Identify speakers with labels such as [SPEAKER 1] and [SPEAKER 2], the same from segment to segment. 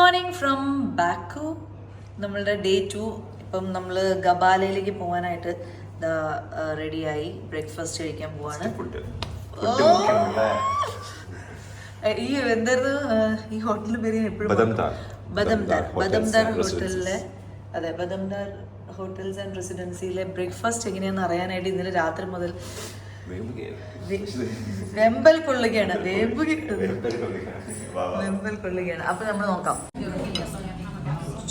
[SPEAKER 1] Morning from Baku നമ്മളുടെ day two ഇപ്പം നമ്മൾ ഗബാലയിലേക്ക് പോകാനായിട്ട് റെഡിയായി ബ്രേക്ക്ഫാസ്റ്റ് കഴിക്കാൻ പോവാണ്. ഈ എന്തായിരുന്നു ഈ ഹോട്ടലിൽ പേര് എപ്പോഴും
[SPEAKER 2] ബദംദാർ.
[SPEAKER 1] ബദംദാർ. ഹോട്ടലിലെ അതെ ബദംദാർ ഹോട്ടൽസ് ആൻഡ് റെസിഡൻസിയിലെ ബ്രേക്ക്ഫാസ്റ്റ് എങ്ങനെയാണെന്ന് അറിയാനായിട്ട് ഇന്നലെ രാത്രി മുതൽ വെമ്പൽ കൊള്ളുകയാണ്. വേമ്പ് വെമ്പൽ കൊള്ളുകയാണ്. അപ്പൊ നമ്മൾ നോക്കാം.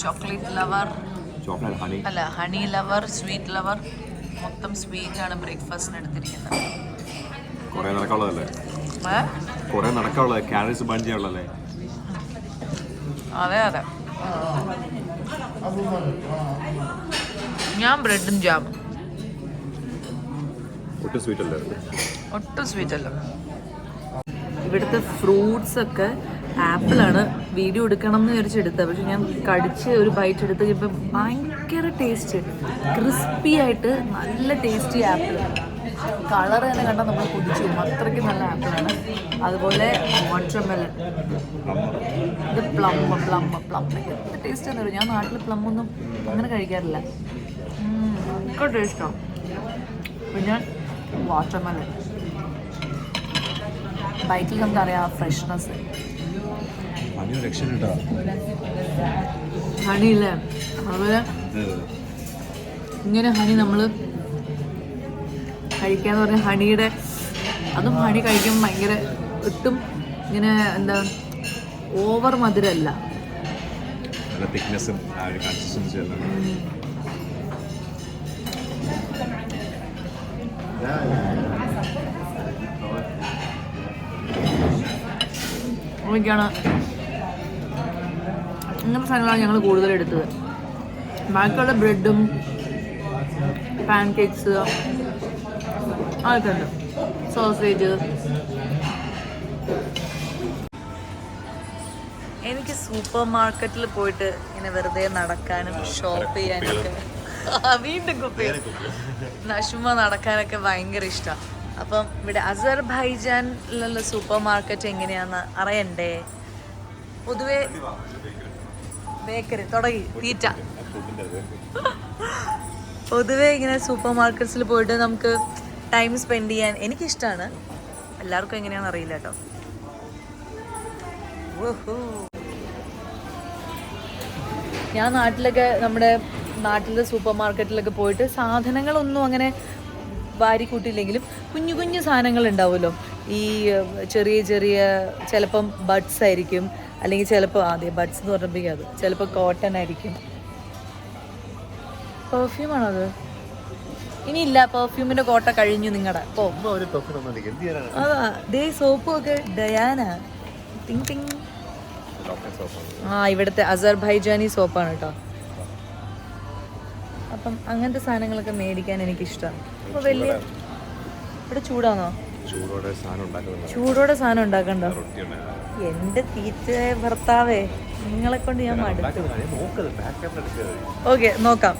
[SPEAKER 1] Chocolate lover. അല്ല ഹണി ലവർ സ്വീറ്റ് ലവർ. മൊത്തം സ്വീറ്റ് ആണ് ബ്രേക്ക്ഫാസ്റ്റിന് എടുത്തിരിക്കുന്നത്.
[SPEAKER 2] കുറെ നടക്കാനുള്ളതല്ലേ? കുറെ നടക്കാനുള്ളത് കാലറീസ് ബൺ ചെയ്യാനുള്ളതല്ലേ?
[SPEAKER 1] അതെ അതെ. ഞാൻ ബ്രെഡും ജാമും.
[SPEAKER 2] ഒട്ടും സ്വീറ്റ് അല്ലേ.
[SPEAKER 1] ഒട്ടും സ്വീറ്റ് അല്ല. ഇവിടുത്തെ ഫ്രൂട്ട്സ് ഒക്കെ ആപ്പിളാണ് വീഡിയോ എടുക്കണം എന്ന് വിചാരിച്ചെടുത്തത് പക്ഷെ ഞാൻ കടിച്ച് ഒരു ബൈറ്റ് എടുത്ത് ഇപ്പം ഭയങ്കര ടേസ്റ്റ് ക്രിസ്പി ആയിട്ട് നല്ല ടേസ്റ്റി ആപ്പിൾ കളർ തന്നെ കണ്ടാൽ നമ്മൾ കുതിച്ചു അത്രയ്ക്ക് നല്ല ആപ്പിളാണ് അതുപോലെ വാട്ടർമെലൺ ഇത് പ്ലം പ്ലം പ്ലം എന്ത് ടേസ്റ്റ് ആണെന്ന് ഞാൻ നാട്ടിൽ പ്ലം ഒന്നും അങ്ങനെ കഴിക്കാറില്ല. ഒക്കെ ടേസ്റ്റാണ് പിന്നെ വാട്ടർമെലൺ. ബൈക്കിൽ നമുക്കറിയാം ഫ്രഷ്നെസ് ഹണിയില്ലേ അതുപോലെ ഇങ്ങനെ ഹണി നമ്മൾ കഴിക്കാന്ന് പറഞ്ഞാൽ ഹണിയുടെ അതും ഹണി കഴിക്കുമ്പോൾ ഭയങ്കര ഒട്ടും ഇങ്ങനെ എന്താ ഓവർ മധുരമല്ല
[SPEAKER 2] നല്ല തിക്നെസ്സും ആ ഒരു കൺസിസ്റ്റൻസി എല്ലാം.
[SPEAKER 1] ഒക്കെയാണ് ഇങ്ങനത്തെ സാധനങ്ങളാണ് ഞങ്ങൾ കൂടുതൽ എടുത്തത്. ബാക്കിയുള്ള ബ്രെഡും പാൻ കേക്ക്സ് അതൊക്കെ ഉണ്ട് സോസേജ്. എനിക്ക് സൂപ്പർ മാർക്കറ്റിൽ പോയിട്ട് ഇങ്ങനെ വെറുതെ നടക്കാനും ഷോപ്പ് ചെയ്യാനൊക്കെ ആ, വീണ്ടും കുപ്പി നഷുമ നടക്കാനൊക്കെ ഭയങ്കര ഇഷ്ടമാണ് അപ്പം ഇവിടെ അസർബൈജാനിലുള്ള സൂപ്പർ മാർക്കറ്റ് എങ്ങനെയാന്ന് അറിയണ്ടേ? പൊതുവെ ബേക്കറി തുടങ്ങി തീറ്റ. പൊതുവെ ഇങ്ങനെ സൂപ്പർ മാർക്കറ്റ്സിൽ പോയിട്ട് നമുക്ക് ടൈം സ്പെൻഡ് ചെയ്യാൻ എനിക്കിഷ്ടമാണ് എല്ലാവർക്കും എങ്ങനെയാണെന്ന് അറിയില്ല കേട്ടോ. ഞാൻ നാട്ടിലൊക്കെ നമ്മുടെ നാട്ടിലെ സൂപ്പർ മാർക്കറ്റിലൊക്കെ പോയിട്ട് സാധനങ്ങളൊന്നും അങ്ങനെ വാരിക്കൂട്ടിയില്ലെങ്കിലും കുഞ്ഞു കുഞ്ഞു സാധനങ്ങൾ ഉണ്ടാവുമല്ലോ ഈ ചെറിയ ചെറിയ ചിലപ്പം ബഡ്സ് ആയിരിക്കും അല്ലെങ്കിൽ ചിലപ്പോൾ അതെ ബഡ്സ് എന്ന് പറഞ്ഞപ്പോൾ അത് ചിലപ്പോൾ കോട്ടൺ ആയിരിക്കും. പെർഫ്യൂമാണോ അത്? ഇനിയില്ല പെർഫ്യൂമിന്റെ കോട്ട കഴിഞ്ഞു നിങ്ങളുടെ അതാ ദേ സോപ്പും ഒക്കെ ഡയാന ആ ഇവിടുത്തെ അസർബൈജാനി സോപ്പാണ് കേട്ടോ. അപ്പം അങ്ങനത്തെ സാധനങ്ങളൊക്കെ മേടിക്കാൻ എനിക്ക് ഇഷ്ടമാണ് അപ്പൊ വലിയ ഇവിടെ ചൂടാണോ?
[SPEAKER 2] ചൂടോടെ സാധനം
[SPEAKER 1] ഉണ്ടാക്കണ്ടോ? എന്റെ തീറ്റ ഭർത്താവേ നിങ്ങളെ കൊണ്ട് ഞാൻ മടുത്തു ഓക്കെ നോക്കാം.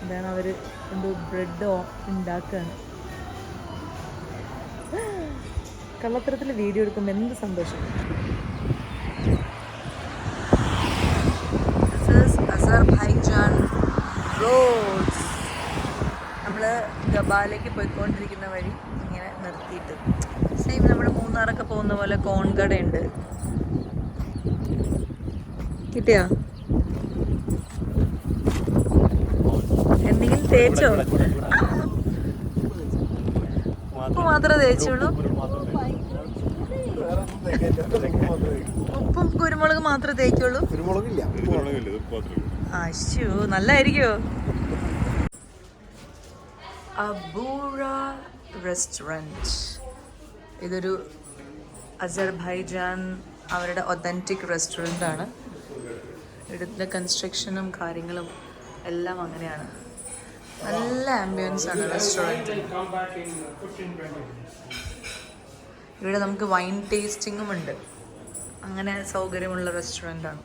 [SPEAKER 1] എന്താണ് അവർ എന്തോ ബ്രെഡ് ഉണ്ടാക്കുകയാണ് കള്ളത്തരത്തിൽ വീഡിയോ എടുക്കുമ്പോൾ എന്ത് സന്തോഷം? അസർബൈജാൻ റോഡ്സ് നമ്മൾ ഗബാലേക്ക് പോയിക്കൊണ്ടിരിക്കുന്ന വഴി ഇങ്ങനെ നിർത്തിയിട്ട്. സെയിം നമ്മൾ മൂന്നാറൊക്കെ പോകുന്ന പോലെ കോൺകടയുണ്ട്. കിട്ടിയാ? എന്തെങ്കിലും തേച്ചോ? ഉപ്പ് മാത്രമേ തേച്ചുള്ളൂ. ഉപ്പും കുരുമുളക് മാത്രമേ തേക്കുള്ളൂ? അശ്ശോ നല്ലായിരിക്കോ അബൂറ റെസ്റ്റോറന്റ്. ഇതൊരു അസർബൈജാൻ അവരുടെ ഒതന്റിക് റെസ്റ്റോറന്റ് ആണ്. ഇവിടുത്തെ കൺസ്ട്രക്ഷനും കാര്യങ്ങളും എല്ലാം അങ്ങനെയാണ്. നല്ല ആംബിയൻസ് ആണ് റെസ്റ്റോറന്റ് ഇവിടെ നമുക്ക് വൈൻ ടേസ്റ്റിങ്ങും ഉണ്ട്. അങ്ങനെ സൗകര്യമുള്ള റെസ്റ്റോറന്റ് ആണ്.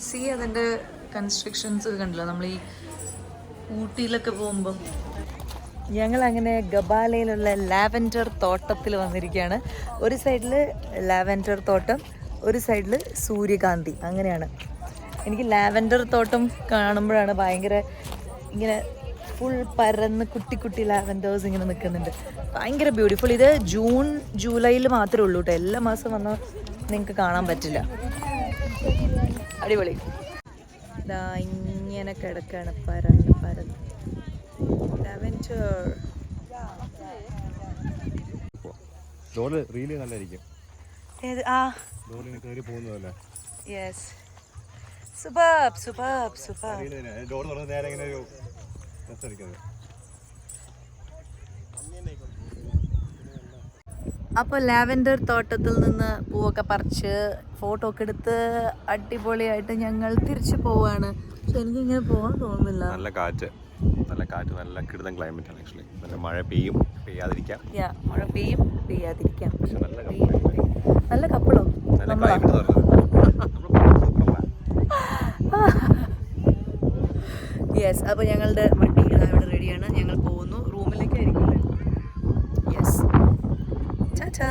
[SPEAKER 1] സി അതിന്റെ കൺസ്ട്രക്ഷൻസ് കണ്ടില്ല? നമ്മൾ ഈ ഊട്ടിയിലൊക്കെ പോകുമ്പം ഞങ്ങൾ അങ്ങനെ ഗബാലയിലുള്ള ലാവൻഡർ തോട്ടത്തിൽ വന്നിരിക്കുകയാണ്. ഒരു സൈഡിൽ ലാവൻഡർ തോട്ടം ഒരു സൈഡിൽ സൂര്യകാന്തി. അങ്ങനെയാണ്. എനിക്ക് ലാവൻഡർ തോട്ടം കാണുമ്പോഴാണ് ഭയങ്കര ഇങ്ങനെ ഫുൾ പരന്ന് കുട്ടി കുട്ടി ലാവൻഡേഴ്സ് ഇങ്ങനെ നിൽക്കുന്നുണ്ട് ഭയങ്കര ബ്യൂട്ടിഫുൾ ഇത് ജൂൺ ജൂലൈയിൽ മാത്രമേ ഉള്ളൂ കേട്ടോ എല്ലാ മാസം വന്നാൽ നിങ്ങൾക്ക് കാണാൻ പറ്റില്ല. അടിപൊളി. ഇതാ ഇങ്ങനെ കിടക്കാണ് പരന്ന് പരന്ന്. ലാവൻഡർ
[SPEAKER 2] ഡോറ് റീൽ നല്ലായിരിക്കും
[SPEAKER 1] ഏത്? ആ.
[SPEAKER 2] കയറി പോകുന്നതല്ലേ?
[SPEAKER 1] യെസ് സുബാബ് സുബാബ് സുബാബ്
[SPEAKER 2] ഡോർ തുറന്ന് നേരെ ഇങ്ങനെ ഒരു
[SPEAKER 1] അപ്പോൾ ലാവൻഡർ തോട്ടത്തിൽ നിന്ന് പൂവൊക്കെ പറിച്ച് ഫോട്ടോ ഒക്കെ എടുത്ത് അടിപൊളിയായിട്ട് ഞങ്ങൾ തിരിച്ചു പോവാണ്. പക്ഷെ എനിക്കിങ്ങനെ പോകാൻ തോന്നുന്നില്ല.
[SPEAKER 2] നല്ല കാറ്റ്. നല്ല കാറ്റ്. നല്ല കിടുതൻ ക്ലൈമറ്റ് ആണ് ആക്ച്വലി നല്ല മഴ പെയ്യും പെയ്യാതിരിക്കാം.
[SPEAKER 1] യാ മഴ പെയ്യും പെയ്യാതിരിക്കാം.
[SPEAKER 2] പക്ഷെ നല്ല.
[SPEAKER 1] നല്ല കപ്പിളോ?
[SPEAKER 2] നല്ല ക്ലൈമറ്റ്
[SPEAKER 1] യെസ് അപ്പോൾ ഞങ്ങളുടെ വണ്ടി ഇവിടെ റെഡിയാണ് ഞങ്ങൾ പോകുന്നു. റൂമിലേക്കായിരിക്കും യെസ് ചാച്ചാ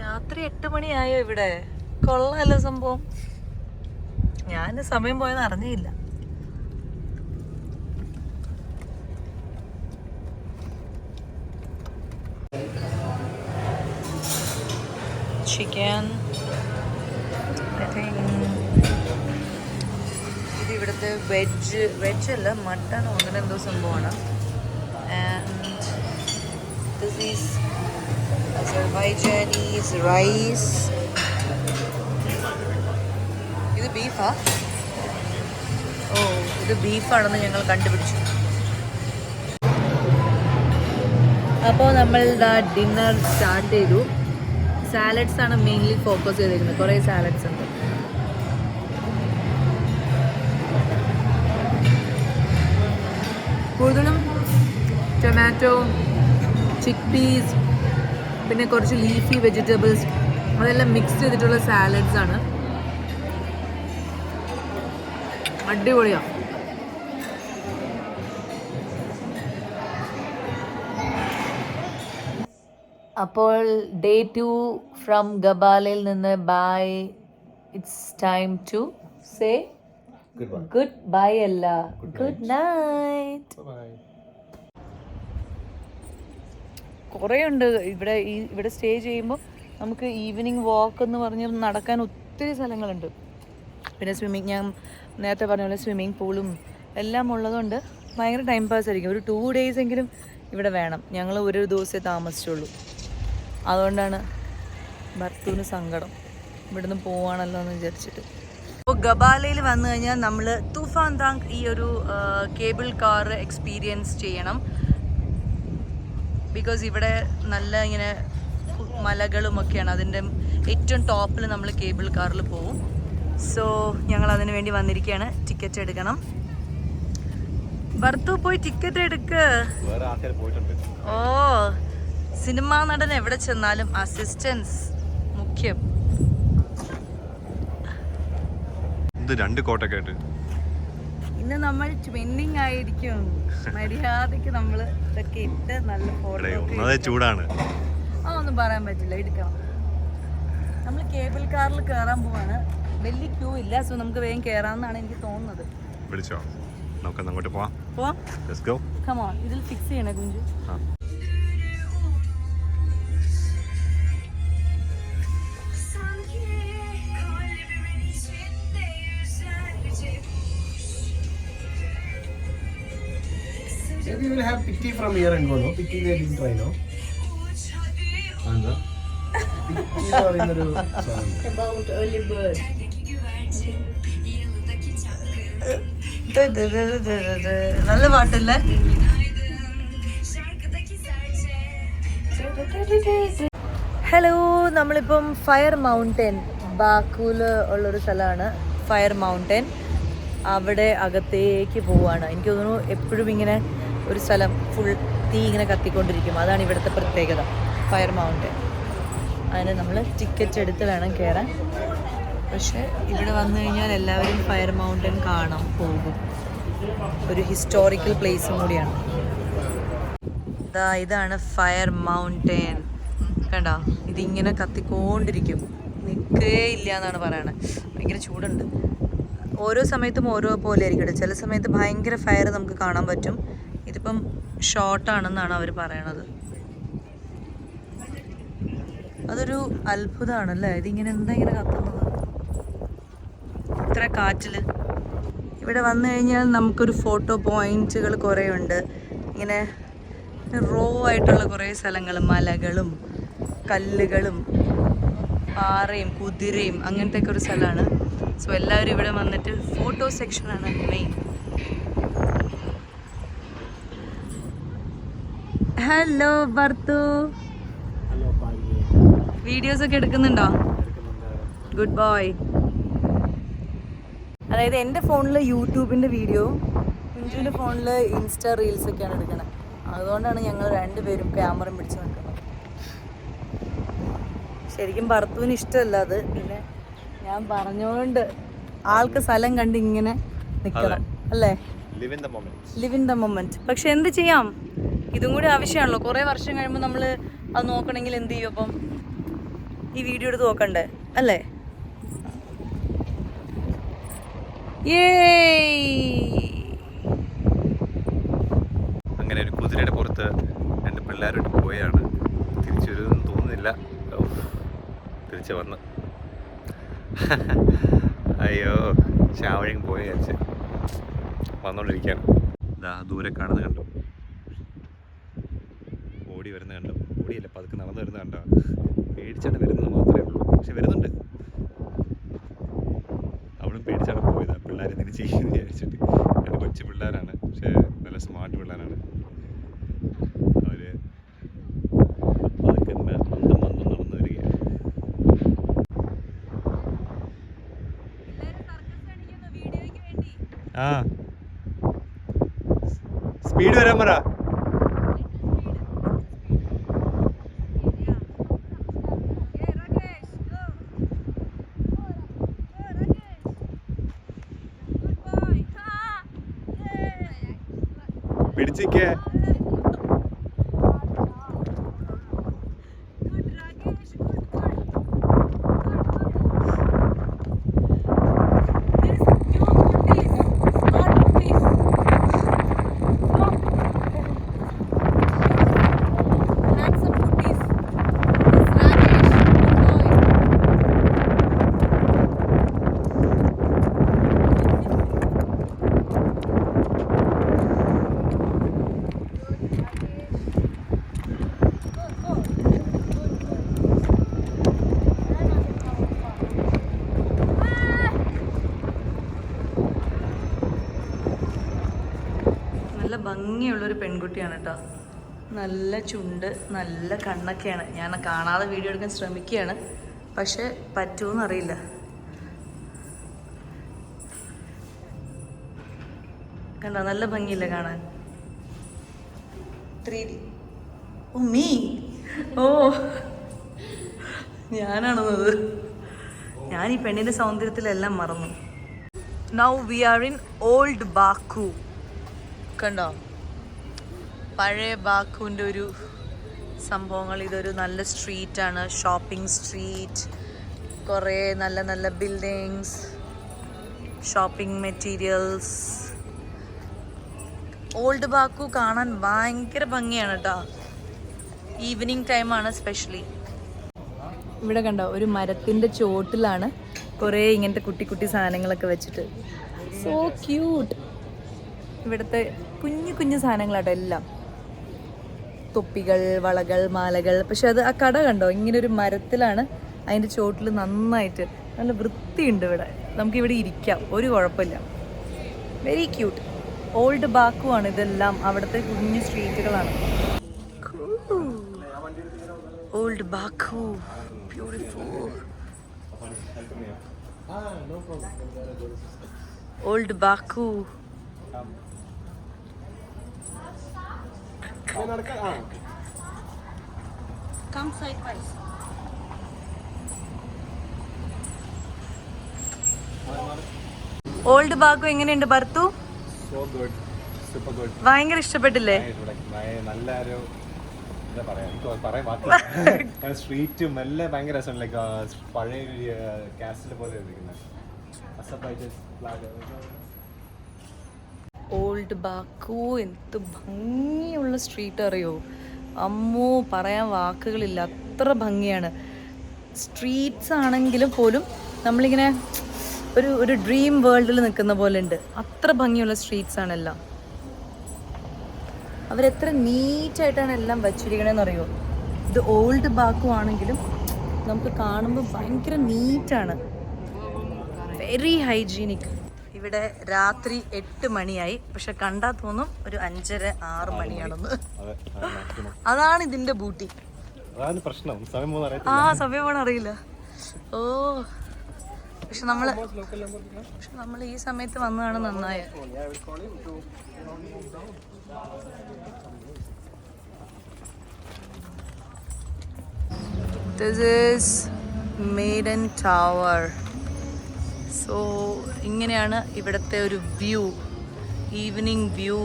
[SPEAKER 1] രാത്രി എട്ട് മണിയായോ ഇവിടെ? കൊള്ളാലോ സംഭവം. ഞാൻ സമയം പോയെന്ന് അറിഞ്ഞില്ല. ചിക്കൻ ഇത് ഇവിടുത്തെ വെജ് വെജ് അല്ല മട്ടൺ അങ്ങനെ എന്തോ സംഭവമാണ്. ദിസ് റൈസ് ഇത് ബീഫാ ഓ ഇത് ബീഫാണെന്ന് ഞങ്ങൾ കണ്ടുപിടിച്ചു. അപ്പോൾ നമ്മൾ ഡിന്നർ സ്റ്റാർട്ട് ചെയ്തു. സാലഡ്സ് ആണ് മെയിൻലി ഫോക്കസ് ചെയ്തിരിക്കുന്നത് കുറേ സാലഡ്സ് കൂടുതലും ടൊമാറ്റോ ചിക്ക് പീസ് പിന്നെ കുറച്ച് ലീഫി വെജിറ്റബിൾസ് അതെല്ലാം മിക്സ് ചെയ്തിട്ടുള്ള സാലഡ്സ് ആണ്. അടിപൊളിയാണ് അപ്പോൾ ഡേ ടു ഫ്രം ഗബാലയിൽ നിന്ന് bye it's time to say goodbye അല്ല ഗുഡ് നൈറ്റ് കുറേ ഉണ്ട് ഇവിടെ ഈ ഇവിടെ സ്റ്റേ ചെയ്യുമ്പോൾ നമുക്ക് ഈവനിങ് വാക്ക് എന്ന് പറഞ്ഞ് നടക്കാൻ ഒത്തിരി സ്ഥലങ്ങളുണ്ട്. പിന്നെ സ്വിമ്മിങ് ഞാൻ നേരത്തെ പറഞ്ഞ പോലെ സ്വിമ്മിങ് പൂളും എല്ലാം ഉള്ളതുകൊണ്ട് ഭയങ്കര ടൈം പാസ് ആയിരിക്കും. ഒരു ടു ഡേയ്സ് എങ്കിലും ഇവിടെ വേണം. ഞങ്ങൾ ഒരു ദിവസമേ താമസിച്ചുള്ളൂ. അതുകൊണ്ടാണ് ഭർത്തുവിന് സങ്കടം. ഇവിടുന്ന് പോവാണല്ലോ എന്ന് വിചാരിച്ചിട്ട്. അപ്പോൾ ഗബാലയിൽ വന്നു കഴിഞ്ഞാൽ നമ്മൾ തൂഫാൻ താങ്ക് ഈ ഒരു കേബിൾ കാർ എക്സ്പീരിയൻസ് ചെയ്യണം. ബിക്കോസ് ഇവിടെ നല്ല ഇങ്ങനെ മലകളും ഒക്കെയാണ്. അതിന്റെ ഏറ്റവും ടോപ്പിൽ നമ്മൾ കേബിൾ കാറിൽ പോവും. സോ ഞങ്ങൾ അതിന് വേണ്ടി വന്നിരിക്കുകയാണ്. ടിക്കറ്റ് എടുക്കണം. ഭർത്തു പോയി ടിക്കറ്റ് എടുക്ക്. ഓ സിനിമാ നടൻ എവിടെ ചെന്നാലും അസിസ്റ്റൻസ് മുഖ്യം.
[SPEAKER 2] ഇത് രണ്ട് കോട്ടൊക്കെ ആയിട്ട്.
[SPEAKER 1] ഇന്ന് നമ്മൾ ട്വിന്നിങ് ആയിരിക്കും. മര്യാദയ്ക്ക് നമ്മൾ ഇതൊക്കെ ഇട്ട് നല്ല ഫോട്ടോ
[SPEAKER 2] ചൂടാണ്.
[SPEAKER 1] ആ ഒന്നും പറയാൻ പറ്റില്ല എടുക്കണം നമ്മൾ കേബിൾ കാറിൽ കയറാൻ പോവാണ്. വലിയ ക്യൂ ഇല്ല സോ നമുക്ക് വേഗം കയറാമെന്നാണ് എനിക്ക് തോന്നുന്നത്.
[SPEAKER 2] വിളിച്ചോ? നമുക്ക് അങ്ങോട്ട് പോവാം.
[SPEAKER 1] പോവാം.
[SPEAKER 2] ലെറ്റ്സ് ഗോ
[SPEAKER 1] കമോൺ ഇതിൽ ഫിക്സ് ചെയ്യണേ കുഞ്ചു.
[SPEAKER 2] ആ.
[SPEAKER 3] Maybe will have Pitti from here and go, no? Pitti they didn't try, no?
[SPEAKER 2] എന്താ
[SPEAKER 3] Pitti എന്ന് പറയുന്നൊരു സാധനം.
[SPEAKER 1] about early bird. നല്ല പാട്ടല്ലേ ഹലോ നമ്മളിപ്പം ഫയർ മൗണ്ടൻ ബാക്കൂൽ ഉള്ളൊരു സ്ഥലമാണ് ഫയർ മൗണ്ടൻ അവിടെ അകത്തേക്ക് പോവാണ് എനിക്ക് തോന്നുന്നു എപ്പോഴും ഇങ്ങനെ ഒരു സ്ഥലം ഫുൾ തീ ഇങ്ങനെ കത്തിക്കൊണ്ടിരിക്കും. അതാണ് ഇവിടുത്തെ പ്രത്യേകത. ഫയർ മൗണ്ടൻ അതിന് നമ്മൾ ടിക്കറ്റ് എടുത്ത് വേണം കയറാൻ പക്ഷെ ഇവിടെ വന്നു കഴിഞ്ഞാൽ എല്ലാവരും ഫയർ മൗണ്ടൻ കാണാൻ പോകും. ഒരു ഹിസ്റ്റോറിക്കൽ പ്ലേസും കൂടിയാണ്. ഇതാ ഇതാണ് ഫയർ മൗണ്ടൻ കണ്ടോ? ഇതിങ്ങനെ കത്തിക്കൊണ്ടിരിക്കും. നിൽക്കേ ഇല്ല എന്നാണ് പറയണത് ഭയങ്കര ചൂടുണ്ട്. ഓരോ സമയത്തും ഓരോ പോലെ ആയിരിക്കും ചില സമയത്ത് ഭയങ്കര ഫയർ നമുക്ക് കാണാൻ പറ്റും. ഇതിപ്പം ഷോർട്ടാണെന്നാണ് അവർ പറയണത്. അതൊരു അത്ഭുതമാണല്ലേ ഇതിങ്ങനെ എന്താ ഇങ്ങനെ കത്തുന്നത്? ഇത്ര കാറ്റിൽ ഇവിടെ വന്നു കഴിഞ്ഞാൽ നമുക്കൊരു ഫോട്ടോ പോയിന്റുകൾ കുറേ ഉണ്ട് ഇങ്ങനെ റോ ആയിട്ടുള്ള കുറേ സ്ഥലങ്ങൾ മലകളും കല്ലുകളും പാറയും കുതിരയും അങ്ങനത്തെ ഒക്കെ ഒരു സ്ഥലമാണ്. സോ എല്ലാവരും ഇവിടെ വന്നിട്ട് ഫോട്ടോ സെക്ഷനാണ് മെയിൻ ഹലോ ഭർത്തു വീഡിയോസ് ഒക്കെ എടുക്കുന്നുണ്ടോ? ഗുഡ് ബോയ് അതായത് എന്റെ ഫോണിൽ യൂട്യൂബിന്റെ വീഡിയോ കുഞ്ചുവിന്റെ ഫോണിൽ ഇൻസ്റ്റ റീൽസ് ഒക്കെയാണ് എടുക്കുന്നത് അതുകൊണ്ടാണ് ഞങ്ങൾ രണ്ടുപേരും ക്യാമറ പിടിച്ച് നിൽക്കുന്നത്. ശരിക്കും ഭർത്തുവിന് ഇഷ്ടമല്ല അത്. പിന്നെ ഞാൻ പറഞ്ഞുകൊണ്ട് ആൾക്ക് സ്ഥലം കണ്ട് ഇങ്ങനെ നിൽക്കണം അല്ലേ?
[SPEAKER 2] ലിവ് ഇൻ ദ മൊമെന്റ്
[SPEAKER 1] പക്ഷെ എന്ത് ചെയ്യാം? ഇതും കൂടി ആവശ്യമാണല്ലോ. കുറേ വർഷം കഴിയുമ്പോൾ നമ്മൾ അത് നോക്കണമെങ്കിൽ എന്ത് ചെയ്യും അപ്പം? ഈ വീഡിയോ എടുത്ത് നോക്കണ്ടേ? അല്ലേ!
[SPEAKER 2] അങ്ങനെ ഒരു കുതിരയുടെ പുറത്ത് രണ്ട് പിള്ളേരോട്ട് പോയാണ്. തിരിച്ചു വരുമെന്ന് തോന്നുന്നില്ല. തിരിച്ചു വന്ന്. അയ്യോ! ചാവഴയും പോയ വിചാരിച്ച് വന്നോണ്ടിരിക്കുകയാണ്. ദാ ദൂരെ കാണുന്നത് കണ്ടോ? ഓടി വരുന്നത് കണ്ടോ. ഓടിയല്ല? പതുക്കെ നടന്നു വരുന്നത് കണ്ടോ. പേടിച്ചാണ് വരുന്നത് മാത്രമേ ഉള്ളൂ. പക്ഷെ വരുന്നുണ്ട്. അവളും പേടിച്ചാണ് പോയത്. പിള്ളേരെ തിരിച്ച് ചെയ്യുമെന്ന് വിചാരിച്ചിട്ട്. രണ്ട് കൊച്ചു പിള്ളേരാണ്. പക്ഷേ നല്ല സ്മാർട്ട് പിള്ളേരാണ്.
[SPEAKER 1] тільки ഭംഗിയുള്ളൊരു പെൺകുട്ടിയാണ് കേട്ടോ നല്ല ചുണ്ട് നല്ല കണ്ണൊക്കെയാണ്. ഞാൻ കാണാതെ വീഡിയോ എടുക്കാൻ ശ്രമിക്കുകയാണ്. പക്ഷെ പറ്റുമെന്ന് അറിയില്ല. കണ്ടോ നല്ല ഭംഗിയില്ല കാണാൻ? Three D. Oh me. ഓ. ഞാനാണെന്നത്. ഞാൻ ഈ പെണ്ണിന്റെ സൗന്ദര്യത്തിലെല്ലാം മറന്നു. Now we are in old Baku കണ്ടോ? പഴയ ബാക്കുവിന്റെ ഒരു സംഭവങ്ങൾ. ഇതൊരു നല്ല സ്ട്രീറ്റാണ് ഷോപ്പിംഗ് സ്ട്രീറ്റ് കുറേ നല്ല നല്ല buildings shopping materials old Baku കാണാൻ ഭയങ്കര ഭംഗിയാണ് കേട്ടോ ഈവനിങ് ടൈമാണ് സ്പെഷ്യലി ഇവിടെ കണ്ടോ ഒരു മരത്തിന്റെ ചോട്ടിലാണ് കുറേ ഇങ്ങനത്തെ കുട്ടി കുട്ടി സാധനങ്ങളൊക്കെ വെച്ചിട്ട്. സോ ക്യൂട്ട് ഇവിടുത്തെ കുഞ്ഞു കുഞ്ഞു സാധനങ്ങളാട്ടോ എല്ലാം. തൊപ്പികൾ വളകൾ മാലകൾ. പക്ഷെ അത് ആ കട കണ്ടോ? ഇങ്ങനെ ഒരു മരത്തിലാണ് അതിന്റെ ചോട്ടിൽ നന്നായിട്ട് നല്ല വൃത്തിയുണ്ട് ഇവിടെ. നമുക്ക് ഇവിടെ ഇരിക്കാം. ഒരു കുഴപ്പമില്ല. വെരി ക്യൂട്ട് ഓൾഡ് ബാക്കു ആണ് ഇതെല്ലാം. അവിടുത്തെ കുഞ്ഞു സ്ട്രീറ്റുകളാണ്. Old Baku beautiful old Baku Come sidewise. Old Baku എങ്ങനെയുണ്ട് ഭർത്തു?
[SPEAKER 2] സോ ഗുഡ് സൂപ്പർ ഗുഡ്
[SPEAKER 1] ഭയങ്കര ഇഷ്ടപ്പെട്ടില്ലേ?
[SPEAKER 2] നല്ല ഒരു എന്താ പറയാ? എനിക്ക് പറയാൻ വാക്കില്ല സ്ട്രീറ്റും എല്ലാം ഭയങ്കര രസമാണ് ലൈക്ക് പഴയ കാസ്റ്റിൽ പോലെ ഇരിക്കുന്നത്
[SPEAKER 1] ഓൾഡ് ബാക്കു എന്ത് ഭംഗിയുള്ള സ്ട്രീറ്റ് അറിയോ? അമ്മോ പറയാൻ വാക്കുകളില്ല. അത്ര ഭംഗിയാണ്. സ്ട്രീറ്റ്സ് ആണെങ്കിലും പോലും നമ്മളിങ്ങനെ ഒരു ഒരു ഡ്രീം വേൾഡിൽ നിൽക്കുന്ന പോലെ ഉണ്ട്. അത്ര ഭംഗിയുള്ള സ്ട്രീറ്റ്സ് ആണെല്ലാം അവരെത്ര നീറ്റായിട്ടാണ് എല്ലാം വച്ചിരിക്കണമെന്ന് അറിയോ ഇത് ഓൾഡ് ബാക്കു ആണെങ്കിലും നമുക്ക് കാണുമ്പോൾ ഭയങ്കര നീറ്റാണ് വെരി ഹൈജീനിക് ഇവിടെ രാത്രി എട്ട് മണിയായി. പക്ഷെ കണ്ടാ തോന്നും ഒരു അഞ്ചര ആറ് മണിയാണെന്ന്. അതാണ് ഇതിന്റെ ബൂട്ടി.
[SPEAKER 2] പ്രശ്നം. സമയം
[SPEAKER 1] ആ സമയമാണ് അറിയില്ല. ഓ. പക്ഷെ നമ്മൾ പക്ഷെ നമ്മൾ ഈ സമയത്ത് വന്നതാണ് നന്നായ. This is Maiden tower so ഇങ്ങനെയാണ് ഇവിടുത്തെ ഒരു വ്യൂ ഈവനിങ് വ്യൂ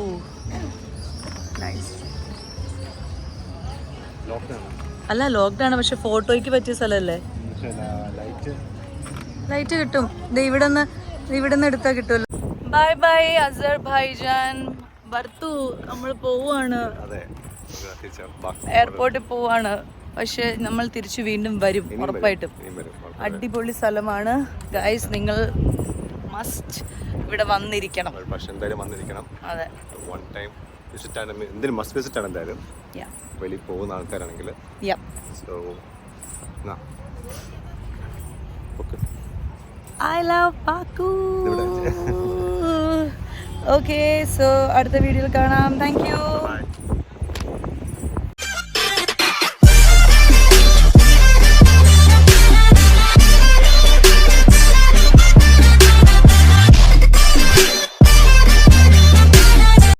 [SPEAKER 1] നൈസ് അല്ല ലോക്ക്ഡൗൺ പക്ഷെ ഫോട്ടോയ്ക്ക് പറ്റിയ സ്ഥലമല്ലേ?
[SPEAKER 2] ലൈറ്റ്
[SPEAKER 1] കിട്ടും ഇവിടെ നിന്ന് ഇവിടെ നിന്ന് എടുത്താൽ കിട്ടുമല്ലോ ബൈ ബൈ അസർ ഭായിജാൻ ബർത്തു നമ്മൾ പോവാണ് എയർപോർട്ടിൽ പോവാണ് പക്ഷെ നമ്മൾ തിരിച്ചു വീണ്ടും വരും. ഉറപ്പായിട്ടും. അടിപൊളി സ്ഥലമാണ്. ഗൈസ് നിങ്ങൾ മസ്റ്റ് ഇവിടെ വന്നിരിക്കണം.
[SPEAKER 2] പക്ഷെ എന്തായാലും വന്നിരിക്കണം.
[SPEAKER 1] അതെ.
[SPEAKER 2] വൺ ടൈം വിസിറ്റ് ആണ്. എന്തിനും മസ്റ്റ് വിസിറ്റ് ആണ് എന്തായാലും? വെളിയിൽ പോകുന്ന ആൾക്കാരാണെങ്കിൽ. So
[SPEAKER 1] I love Pakku okay so അടുത്ത വീഡിയോയിൽ കാണാം. Thank you